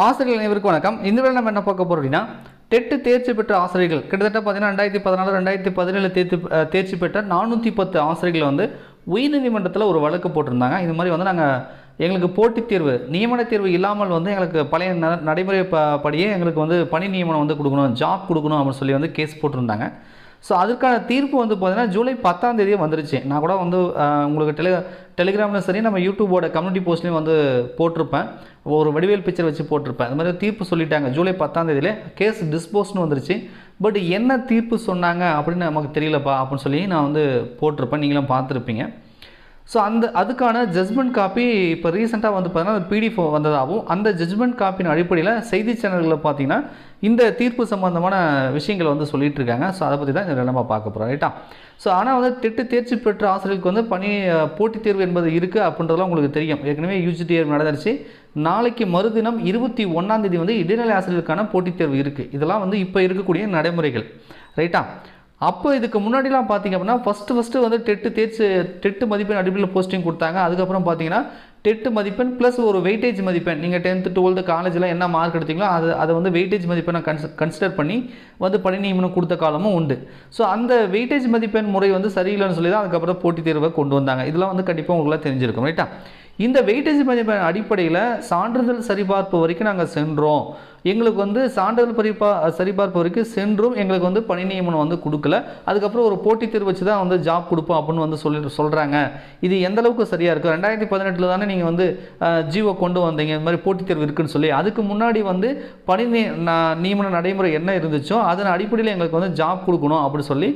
ஆசிரியர்கள் அனைவருக்கும் வணக்கம். இந்த வேலை நம்ம என்ன பார்க்க போகிறோம் அப்படின்னா டெட்டு தேர்ச்சி பெற்ற ஆசிரியர்கள் கிட்டத்தட்ட பார்த்தீங்கன்னா ரெண்டாயிரத்தி பதினாலு ரெண்டாயிரத்தி பதினேழு தேர்ச்சி தேர்ச்சி பெற்ற நானூற்றி பத்து ஆசிரியர்கள் வந்து உயர்நீதிமன்றத்தில் ஒரு வழக்கு போட்டிருந்தாங்க. இது மாதிரி வந்து நாங்கள் எங்களுக்கு போட்டித் தேர்வு நியமன தேர்வு இல்லாமல் வந்து எங்களுக்கு பழைய ந நடைமுறை ப படியே எங்களுக்கு வந்து பணி நியமனம் வந்து கொடுக்கணும் ஜாப் கொடுக்கணும் அப்படின்னு சொல்லி வந்து கேஸ் போட்டிருந்தாங்க. ஸோ அதுக்கான தீர்ப்பு வந்து பார்த்தீங்கன்னா ஜூலை பத்தாம் தேதியே வந்துருச்சு. நான் கூட வந்து உங்களுக்கு டெலி டெலிகிராம்லையும் சரி நம்ம யூடியூபோட கம்யூனிட்டி போஸ்ட்லேயும் வந்து போட்டிருப்பேன். ஒரு வடிவேல் பிக்சர் வச்சு போட்டிருப்பேன். அது மாதிரி தீர்ப்பு சொல்லிட்டாங்க ஜூலை பத்தாம் தேதியில். கேஸ் டிஸ்போஸ்னு வந்துருச்சு. பட் என்ன தீர்ப்பு சொன்னாங்க அப்படின்னு நமக்கு தெரியலப்பா அப்படின்னு சொல்லி நான் வந்து போட்டிருப்பேன். நீங்களும் பார்த்துருப்பீங்க. ஸோ அந்த அதுக்கான ஜட்மெண்ட் காப்பி இப்போ ரீசெண்டாக வந்து பார்த்தீங்கன்னா பிடிஎஃப் வந்ததாகவும் அந்த ஜட்மெண்ட் காப்பியின் அடிப்படையில் செய்தி சேனல்களில் பார்த்தீங்கன்னா இந்த தீர்ப்பு சம்பந்தமான விஷயங்களை வந்து சொல்லிட்டு இருக்காங்க. ஸோ அதை பற்றி தான் இதில் நம்ம பார்க்க போகிறோம் ரைட்டா ஸோ ஆனால் வந்து டெட்டு தேர்ச்சி பெற்ற ஆசிரியர்களுக்கு வந்து பணி போட்டித் தேர்வு என்பது இருக்குது அப்படின்றதெல்லாம் உங்களுக்கு தெரியும். ஏற்கனவே யூஜி தேர்வு நடந்துருச்சு. நாளைக்கு மறுதினம் இருபத்தி ஒன்றாம் தேதி வந்து இடைநிலை ஆசிரியர்களுக்கான போட்டித் தேர்வு இருக்குது இதெல்லாம் வந்து இப்போ இருக்கக்கூடிய நடைமுறைகள் ரைட்டா அப்போ இதுக்கு முன்னாடிலாம் பார்த்தீங்க அப்படின்னா ஃபஸ்ட்டு ஃபஸ்ட்டு வந்து டெட்டு தேர்ச்சி டெட்டு மதிப்பெண் அடிப்படையில் போஸ்டிங் கொடுத்தாங்க. அதுக்கப்புறம் பார்த்தீங்கன்னா டெட்டு மதிப்பெண் ப்ளஸ் ஒரு வெயிட்டேஜ் மதிப்பெண். நீங்கள் டென்த்து டுவெல்த்து காலேஜில் என்ன மார்க் எடுத்தீங்களோ அது அதை வந்து வெயிட்டேஜ் மதிப்பெண்ணை கன்ஸ் கன்சிடர் பண்ணி வந்து பணி நியமனம் கொடுத்த காலமும் உண்டு. ஸோ அந்த வெயிட்டேஜ் மதிப்பெண் முறை வந்து சரியில்லைன்னு சொல்லி தான் அதுக்கப்புறம் போட்டித் தேர்வை கொண்டு வந்தாங்க. இதெல்லாம் வந்து கண்டிப்பாக உங்களால் தெரிஞ்சிருக்கும் ரைட்டா இந்த வெயிட்டேஜ் மதிப்பெண் அடிப்படையில் சான்றிதழ் சரிபார்ப்பு வரைக்கும் நாங்கள் சென்றோம். எங்களுக்கு வந்து சான்றிதழ் பரிபா சரிபார்ப்பு வரைக்கும் சென்றும் எங்களுக்கு வந்து பணி நியமனம் வந்து கொடுக்கல. அதுக்கப்புறம் ஒரு போட்டித் தேர்வு வச்சு தான் வந்து ஜாப் கொடுப்போம் அப்படின்னு வந்து சொல்லி சொல்கிறாங்க இது எந்த அளவுக்கு சரியாக இருக்குது ரெண்டாயிரத்தி பதினெட்டில் தானே நீங்கள் வந்து ஜீவோ கொண்டு வந்தீங்க. இந்த மாதிரி போட்டித் தேர்வு இருக்குன்னு சொல்லி. அதுக்கு முன்னாடி வந்து பணி நி- நியமன நடைமுறை என்ன இருந்துச்சோ அதன் அடிப்படையில் எங்களுக்கு வந்து ஜாப் கொடுக்கணும் அப்படின்னு சொல்லி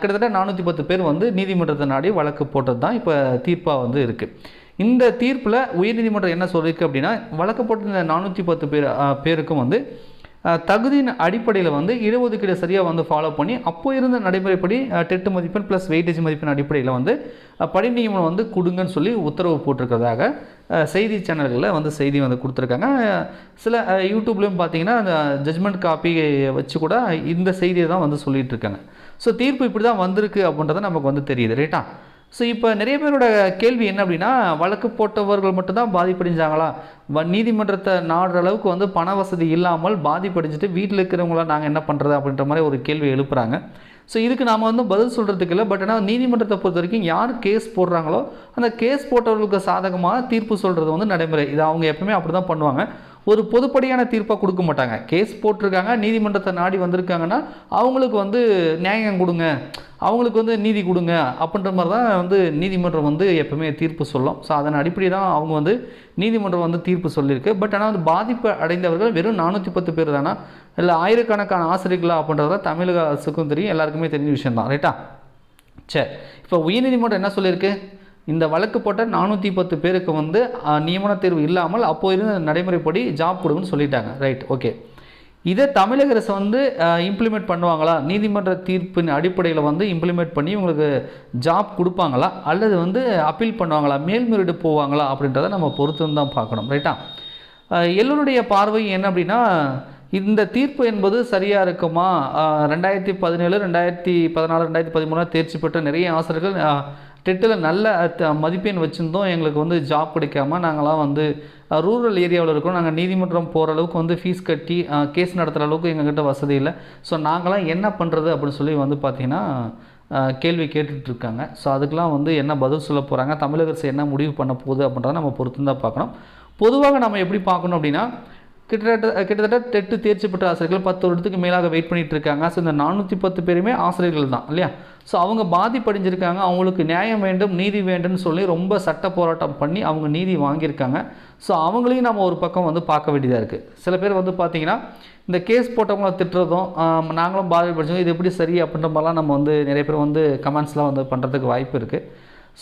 கிட்டத்தட்ட நானூற்றி பத்து பேர் வந்து நீதிமன்றத்தை நாடி வழக்கு போட்டது தான் இப்போ தீர்ப்பாக வந்து இருக்குது இந்த தீர்ப்பில் உயர்நீதிமன்றம் என்ன சொல்லியிருக்கு அப்படின்னா வழக்கப்பட்ட நானூற்றி பத்து பேர் பேருக்கும் வந்து தகுதியின் அடிப்படையில் வந்து இடஒதுக்கீடு சரியாக வந்து ஃபாலோ பண்ணி அப்போ இருந்த நடைமுறைப்படி டெட்டு மதிப்பெண் ப்ளஸ் வெயிட்டேஜ் மதிப்பெண் அடிப்படையில் வந்து அஹ், பணி நியமனம் வந்து கொடுங்கன்னு சொல்லி உத்தரவு போட்டிருக்கிறதாக செய்தி சேனல்களில் வந்து செய்தி வந்து கொடுத்துருக்காங்க. சில யூடியூப்லேயும் பார்த்தீங்கன்னா அந்த ஜட்மெண்ட் காப்பி வச்சு கூட இந்த செய்தியை தான் வந்து சொல்லிகிட்டு இருக்காங்க. ஸோ தீர்ப்பு இப்படி தான் வந்திருக்கு அப்படின்றத நமக்கு வந்து தெரியுது ரைட்டா ஸோ இப்போ நிறைய பேரோட கேள்வி என்ன அப்படின்னா வழக்கு போட்டவர்கள் மட்டும்தான் பாதிப்படைஞ்சாங்களா? வ நீதிமன்றத்தை நாடுற அளவுக்கு வந்து பண வசதி இல்லாமல் பாதிப்படைஞ்சிட்டு வீட்டில் இருக்கிறவங்கள நாங்கள் என்ன பண்ணுறது அப்படின்ற மாதிரி ஒரு கேள்வி எழுப்புறாங்க. ஸோ இதுக்கு நாம் வந்து பதில் சொல்கிறதுக்கு இல்லை பட் ஆனால் நீதிமன்றத்தை பொறுத்த வரைக்கும் யார் கேஸ் போடுறாங்களோ அந்த கேஸ் போட்டவர்களுக்கு சாதகமாக தீர்ப்பு சொல்கிறது வந்து நடைமுறை. இது அவங்க எப்பவுமே அப்படி தான் பண்ணுவாங்க. ஒரு பொதுப்படியான தீர்ப்பாக கொடுக்க மாட்டாங்க. கேஸ் போட்டிருக்காங்க நீதிமன்றத்தை நாடி வந்திருக்காங்கன்னா அவங்களுக்கு வந்து நியாயம் கொடுங்க. அவங்களுக்கு வந்து நீதி கொடுங்க அப்படின்ற மாதிரி தான் வந்து நீதிமன்றம் வந்து எப்பவுமே தீர்ப்பு சொல்லும். ஸோ அதன் அடிப்படையில் தான் அவங்க வந்து நீதிமன்றம் வந்து தீர்ப்பு சொல்லியிருக்கு. பட் ஆனால் வந்து பாதிப்பு அடைந்தவர்கள் வெறும் நானூற்றி பத்து பேர் தானா? இல்லை ஆயிரக்கணக்கான ஆசிரியர்களா அப்படின்றத தமிழக அரசுக்கும் தெரியும். எல்லாருக்குமே தெரிஞ்ச விஷயம் தான். ரைட்டா சரி இப்போ உயர்நீதிமன்றம் என்ன சொல்லியிருக்கு? இந்த வழக்கு போட்ட நானூற்றி பத்து பேருக்கு வந்து நியமன தேர்வு இல்லாமல் அப்போ இருந்த நடைமுறைப்படி ஜாப் கொடுங்கன்னு சொல்லிட்டாங்க. ரைட் ஓகே இதை தமிழக அரசு வந்து இம்ப்ளிமெண்ட் பண்ணுவாங்களா? நீதிமன்ற தீர்ப்பின் அடிப்படையில் வந்து இம்ப்ளிமெண்ட் பண்ணி உங்களுக்கு ஜாப் கொடுப்பாங்களா? அல்லது வந்து அப்பீல் பண்ணுவாங்களா? மேல்முறையீடு போவாங்களா? அப்படின்றத நம்ம பொறுத்து தான் பார்க்கணும். ரைட்டா எல்லோருடைய பார்வை என்ன அப்படின்னா இந்த தீர்ப்பு என்பது சரியாக இருக்குமா? ரெண்டாயிரத்தி பதினேழு ரெண்டாயிரத்தி பதினாலு ரெண்டாயிரத்தி பதிமூணாக தேர்ச்சி பெற்ற நிறைய ஆசிரியர்கள் டெட்டில் நல்ல த- மதிப்பெண் வச்சுருந்தோம். எங்களுக்கு வந்து ஜாப் கிடைக்காம நாங்களாம் வந்து ரூரல் ஏரியாவில் இருக்கோம். நாங்கள் நீதிமன்றம் போகிற அளவுக்கு வந்து ஃபீஸ் கட்டி கேஸ் நடத்துகிற அளவுக்கு எங்ககிட்ட வசதி இல்லை. ஸோ நாங்களாம் என்ன பண்ணுறது அப்படின்னு சொல்லி வந்து பார்த்திங்கன்னா கேள்வி கேட்டுட்ருக்காங்க ஸோ அதுக்கெலாம் வந்து என்ன பதில் சொல்ல போகிறாங்க தமிழக அரசு என்ன முடிவு பண்ண போகுது அப்படின்றத நம்ம பொறுத்து தான் பார்க்கணும் பொதுவாக நம்ம எப்படி பார்க்கணும் அப்படின்னா கிட்டத்தட்ட கிட்டத்தட்ட டெட்டு தேர்ச்சி பெற்ற ஆசிரியர்கள் பத்து வருடத்துக்கு மேலாக வெயிட் பண்ணிட்டு இருக்காங்க. ஸோ இந்த நானூற்றி பத்து பேருமே ஆசிரியர்கள் தான் இல்லையா? ஸோ அவங்க பாதிப்படைஞ்சிருக்காங்க. அவங்களுக்கு நியாயம் வேண்டும் நீதி வேண்டும்னு சொல்லி ரொம்ப சட்ட போராட்டம் பண்ணி அவங்க நீதி வாங்கியிருக்காங்க. ஸோ அவங்களையும் நம்ம ஒரு பக்கம் வந்து பார்க்க வேண்டியதாக இருக்குது சில பேர் வந்து பார்த்தீங்கன்னா இந்த கேஸ் போட்டவங்கள திட்டுறதும் நாங்களும் பாதிப்படைச்சோம் இது எப்படி சரி அப்படின்ற மாதிரிலாம் நம்ம வந்து நிறைய பேர் வந்து கமெண்ட்ஸ்லாம் வந்து பண்ணுறதுக்கு வாய்ப்பு இருக்குது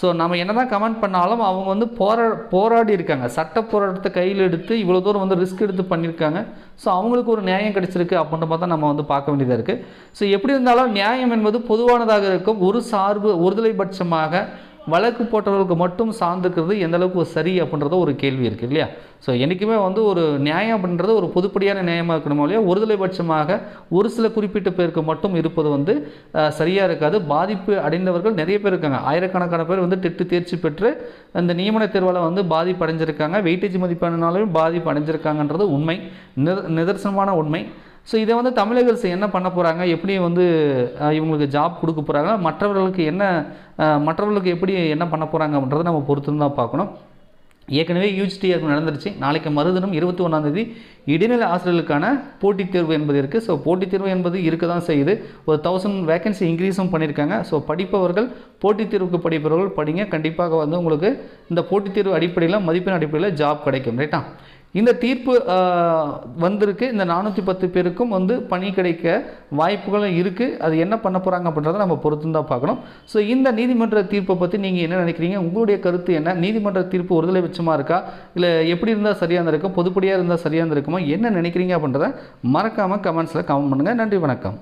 ஸோ நம்ம என்ன தான் கமெண்ட் பண்ணாலும் அவங்க வந்து போரா போராடி இருக்காங்க. சட்ட போராட்டத்தை கையில் எடுத்து இவ்வளோ தூரம் வந்து ரிஸ்க் எடுத்து பண்ணியிருக்காங்க. ஸோ அவங்களுக்கு ஒரு நியாயம் கிடச்சிருக்கு அப்படின்ற மாதிரி தான் நம்ம வந்து பார்க்க வேண்டியதாக இருக்குது ஸோ எப்படி இருந்தாலும் நியாயம் என்பது பொதுவானதாக இருக்கும். ஒரு சார்பு ஒருதலைபட்சமாக வழக்கு போட்டவர்களுக்கு மட்டும் சார்ந்துக்கிறது எந்த அளவுக்கு சரி அப்படின்றத ஒரு கேள்வி இருக்குது இல்லையா? ஸோ என்றைக்குமே வந்து ஒரு நியாயம் அப்படின்றது ஒரு பொதுப்படியான நியாயமாக இருக்கணுமோ இல்லையா? ஒருதலை பட்சமாக ஒரு சில குறிப்பிட்ட பேருக்கு மட்டும் இருப்பது வந்து சரியாக இருக்காது. பாதிப்பு அடைந்தவர்கள் நிறைய பேர் இருக்காங்க. ஆயிரக்கணக்கான பேர் வந்து டெட்டு தேர்ச்சி பெற்று அந்த நியமன தேர்வால் வந்து பாதிப்பு அடைஞ்சிருக்காங்க. வெயிட்டேஜ் மதிப்பெண்ணாலும் பாதிப்பு அடைஞ்சிருக்காங்கன்றது உண்மை. நித- நிதர்சனமான உண்மை. ஸோ இதை வந்து தமிழக அரசு என்ன பண்ண போகிறாங்க எப்படி வந்து இவங்களுக்கு ஜாப் கொடுக்க போகிறாங்க மற்றவர்களுக்கு என்ன மற்றவர்களுக்கு எப்படி என்ன பண்ண போகிறாங்க அப்படின்றத நம்ம பொறுத்து தான் பார்க்கணும். ஏற்கனவே யூஜிடிஆர் நடந்துருச்சு. நாளைக்கு மறுதினம் இருபத்தி ஒன்றாந்தேதி இடைநிலை ஆசிரியர்களுக்கான போட்டித் தேர்வு என்பது இருக்குது ஸோ போட்டித் தேர்வு என்பது இருக்க தான் செய்யுது. ஒரு தௌசண்ட் வேகன்சி இன்க்ரீஸும் பண்ணியிருக்காங்க. ஸோ படிப்பவர்கள் போட்டித் தேர்வுக்கு படிப்பவர்கள் படிங்க. கண்டிப்பாக வந்து உங்களுக்கு இந்த போட்டித் தேர்வு அடிப்படையில் மதிப்பெண் அடிப்படையில் ஜாப் கிடைக்கும். ரைட்டா இந்த தீர்ப்பு வந்திருக்கு. இந்த நானூற்றி பத்து பேருக்கும் வந்து பணி கிடைக்க வாய்ப்புகளும் இருக்குது அது என்ன பண்ண போகிறாங்க அப்படின்றத நம்ம பொறுத்து தான் பார்க்கணும். ஸோ இந்த நீதிமன்ற தீர்ப்பை பற்றி நீங்கள் என்ன நினைக்கிறீங்க? உங்களுடைய கருத்து என்ன? நீதிமன்ற தீர்ப்பு ஒருதலை பட்சமாக இருக்கா? இல்லை எப்படி இருந்தால் சரியாக இருந்திருக்கும்? பொதுப்படியாக இருந்தால் சரியாக இருந்திருக்குமோ? என்ன நினைக்கிறீங்க அப்படின்றத மறக்காமல் கமெண்ட்ஸில் கமெண்ட் பண்ணுங்கள் நன்றி வணக்கம்.